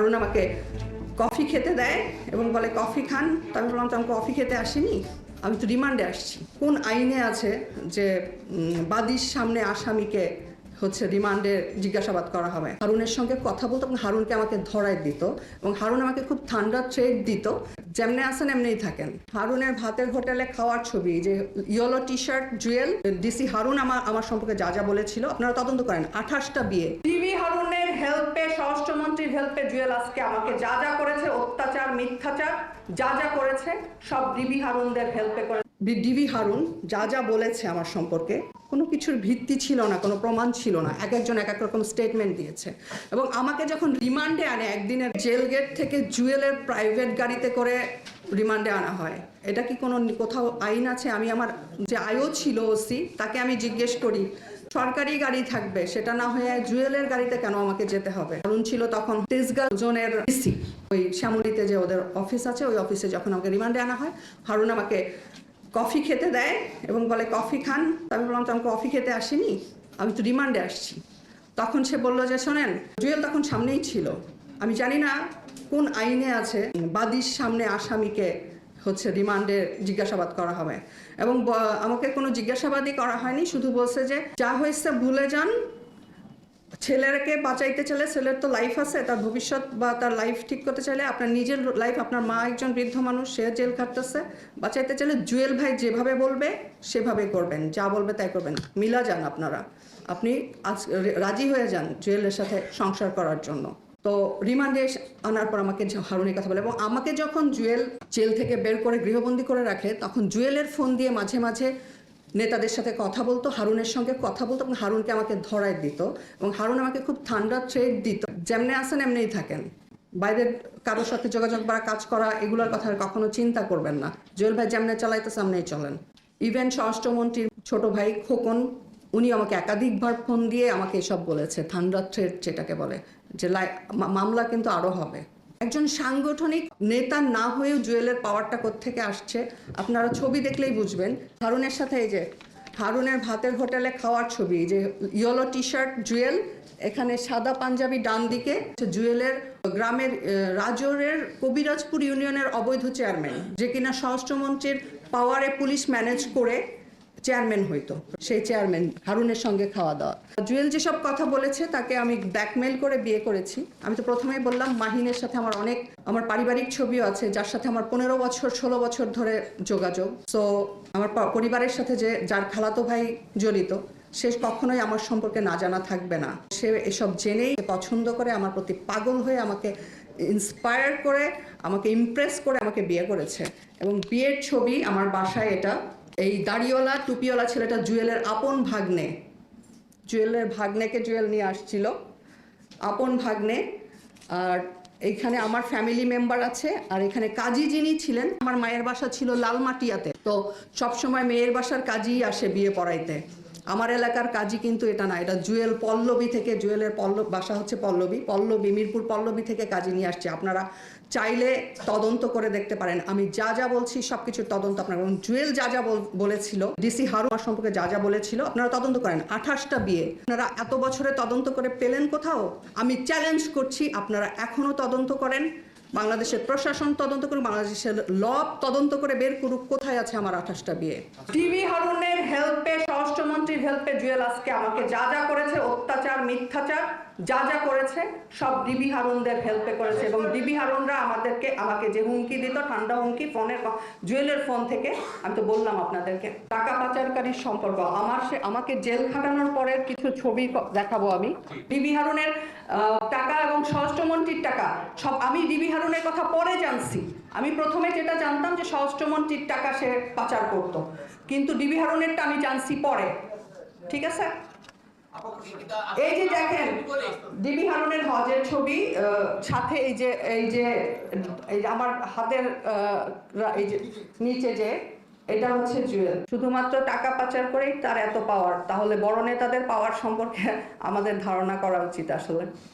হারুন আমাকে কফি খেতে দেয় এবং বলে, কফি খান? তো আমি বললাম, তো আমি কফি খেতে আসিনি। আমি তো রিমান্ডে আসছি। কোন আইনে আছে যে বাদীর সামনে আসামিকে হচ্ছে রিমান্ডে জিজ্ঞাসাবাদ করা হবে। হারুনের সঙ্গে কথা বলতো এবং হারুনকে আমাকে ধরাই দিত এবং হারুন আমাকে খুব ঠান্ডা ট্রেড দিত, যেমনি আসেন এমনিই থাকেন। হারুনের ভাতের হোটেলে খাওয়ার ছবি, যে yellow T shirt Jewel, DC Harun আমার আমার সম্পর্কে যা যা বলেছিল, আপনারা তদন্ত করেন। আঠাশটা বিয়ে। টিভি হারুনের হেল্পে, স্বরাষ্ট্রমন্ত্রীর হেল্পে জুয়েল আজকে আমাকে যা যা করেছে, অত্যাচার, মিথ্যাচার, যা যা করেছে, সব ডিবি হারুনদের হেল্পে করে ডিবি হারুন যা যা বলেছে আমার সম্পর্কে, কোনো কিছুর ভিত্তি ছিল না, কোনো প্রমাণ ছিল না। এক একজন এক এক রকম স্টেটমেন্ট দিয়েছে। এবং আমাকে যখন রিমান্ডে আনে, একদিনের জেল গেট থেকে জুয়েলের প্রাইভেট গাড়িতে করে রিমান্ডে আনা হয়। এটা কি কোনো কোথাও আইন আছে? আমি আমার যে আয়ও ছিল ওসি তাকে আমি জিজ্ঞেস করি, সরকারি গাড়ি থাকবে, সেটা না হয়ে জুয়েলের গাড়িতে কেন আমাকে যেতে হবে? অরুণ ছিল তখন তেজগাঁ জোনের ডিসি ওই শ্যামলিতে যে ওদের অফিস আছে, ওই অফিসে যখন আমাকে রিমান্ডে আনা হয়, হারুন আমাকে কফি খেতে দেয় এবং বলে, কফি খান? আমি বললাম তো আমি কফি খেতে আসিনি, আমি তো রিমান্ডে আসছি। তখন সে বলল যে, শোনেন, জুয়েল তখন সামনেই ছিল। আমি জানি না কোন আইনে আছে, বাদীর সামনে আসামিকে হচ্ছে রিমান্ডে জিজ্ঞাসাবাদ করা হবে। এবং আমাকে কোনো জিজ্ঞাসাবাদই করা হয়নি, শুধু বলছে যে, যা হয়েছে ভুলে যান ছেলেকে বাঁচাইতে চাইলে ছেলের তো লাইফ আছে, তার ভবিষ্যৎ বা তার লাইফ ঠিক করতে চাইলে আপনার নিজের লাইফ আপনার মা একজন বৃদ্ধ মানুষ, সে জেল খাটতেছে। বাঁচাইতে চাইলে জুয়েল ভাই যেভাবে বলবে, সেভাবে করবেন, যা বলবে তাই করবেন। মিলা যান আপনারা। আপনি আজ রাজি হয়ে যান জুয়েলের সাথে সংসার করার জন্য। তো রিমান্ডে আনার পর আমাকে হারুনের কথা বলে। এবং আমাকে যখন জুয়েল জেল থেকে বের করে গৃহবন্দী করে রাখে, তখন জুয়েলের ফোন দিয়ে মাঝে মাঝে নেতাদের সাথে কথা বলতো, হারুনের সঙ্গে কথা বলতো এবং হারুনকে আমাকে ধরাই দিত এবং হারুন আমাকে খুব ঠান্ডা ট্রেড দিত। যেমনি আসেন এমনিই থাকেন। বাইরের কারোর সাথে যোগাযোগ বা কাজ করা এগুলোর কথা কখনো চিন্তা করবেন না। জুয়েল ভাই যেমনি চালাইতে সামনেই চলেন। ইভেন স্বরাষ্ট্রমন্ত্রীর ছোট ভাই খোকন, উনি আমাকে একাধিকবার ফোন দিয়ে আমাকে এসব বলেছে, ঠান্ডা থ্রেড যেটাকে বলে, যে মামলা কিন্তু আরও হবে। একজন সাংগঠনিক নেতা না হয়েও জুয়েলের পাওয়ারটা থেকে আসছে, আপনারা ছবি দেখলেই বুঝবেন। হারুনের সাথে এই যে, হারুনের ভাতের হোটেলে খাওয়ার ছবি যে ইয়েলো টি শার্ট জুয়েল, এখানে সাদা পাঞ্জাবি ডান দিকে জুয়েলের গ্রামের রাজৌরের কবিরাজপুর ইউনিয়নের অবৈধ চেয়ারম্যান যে কিনা স্বরাষ্ট্রমন্ত্রীর পাওয়ারে পুলিশ ম্যানেজ করে চেয়ারম্যান হইতো, সেই চেয়ারম্যান হারুনের সঙ্গে খাওয়া দাওয়া। জুয়েল যেসব কথা বলেছে, তাকে আমি ব্ল্যাকমেল করে বিয়ে করেছি। আমি তো প্রথমেই বললাম, মাহিনের সাথে আমার অনেক, আমার পারিবারিক ছবিও আছে, যার সাথে আমার পনেরো বছর, ষোলো বছর ধরে যোগাযোগ। সো আমার পরিবারের সাথে যে, যার খালাতো ভাই জড়িত, সে কখনোই আমার সম্পর্কে না জানা থাকবে না। সে এসব জেনেই পছন্দ করে আমার প্রতি পাগল হয়ে আমাকে ইন্সপায়ার করে, আমাকে ইমপ্রেস করে আমাকে বিয়ে করেছে। এবং বিয়ের ছবি আমার বাসায় এটা এই দাড়িওয়ালা, টুপিওয়ালা ছেলেটা জুয়েলের আপন ভাগ্নে। জুয়েলের ভাগ্নেকে জুয়েল নিয়ে আসছিল। আপন ভাগ্নে। আর এইখানে আমার ফ্যামিলি মেম্বার আছে। আর এখানে কাজী যিনি ছিলেন, আমার মায়ের বাসা ছিল লালমাটিয়াতে। তো সবসময় মেয়ের বাসার কাজই আসে বিয়ে পড়াইতে। আমার এলাকার কাজই কিন্তু এটা না, এটা জুয়েল পল্লবী থেকে, জুয়েলের পল্লব, বাসা হচ্ছে পল্লবী পল্লবী, মিরপুর পল্লবী থেকে কাজী নিয়ে আসছে। আপনারা চাইলে তদন্ত করে দেখতে পারেন। আমি যা যা বলছি সব কিছুর তদন্ত আপনারা করুন। জুয়েল যা যা বল- বলেছিল ডিসি হারুন আমার সম্পর্কে যা যা বলেছিল, আপনারা তদন্ত করেন। আঠাশটা বিয়ে। আপনারা এত বছরে তদন্ত করে পেলেন কোথাও? আমি চ্যালেঞ্জ করছি, আপনারা এখনও তদন্ত করেন। বাংলাদেশের প্রশাসন তদন্ত করুক, বাংলাদেশের ল তদন্ত করে বের করুক, কোথায় আছে আমার আঠাশটা বিয়ে? টিভি হারুনের হেল্পে, স্বরাষ্ট্রমন্ত্রীর হেল্পে জুয়েল আজকে আমাকে যা যা করেছে, অত্যাচার, মিথ্যাচার যা যা করেছে, সব ডিবি হারুনদের হেল্পে করেছে এবং ডিবি হারুনরা আমাদেরকে, আমাকে যে হুমকি দিত, ঠান্ডা হুমকি ফোনের জুয়েলের ফোন থেকে, আমি তো বললাম আপনাদেরকে, টাকা পাচারকারীর সম্পর্ক, আমার সে আমাকে জেল খাটানোর পরের কিছু ছবি দেখাবো আমি। ডিবি হারুনের টাকা এবং স্বরাষ্ট্রমন্ত্রীর টাকা, সব আমি ডিবি হারুনের কথা পরে জানছি। আমি প্রথমে যেটা জানতাম যে স্বরাষ্ট্রমন্ত্রীর টাকা সে পাচার করত, কিন্তু ডিবি হারুনেরটা আমি জানছি পরে। ঠিক আছে? এই যে দেখেন ডিবি হারুনের হজের ছবি সাথে এই যে এই যে আমার হাতের এই যে নিচে যে এটা হচ্ছে জুয়েল। শুধুমাত্র টাকা পাচার করেই তার এত পাওয়ার তাহলে বড় নেতাদের পাওয়ার সম্পর্কে আমাদের ধারণা করা উচিত আসলে।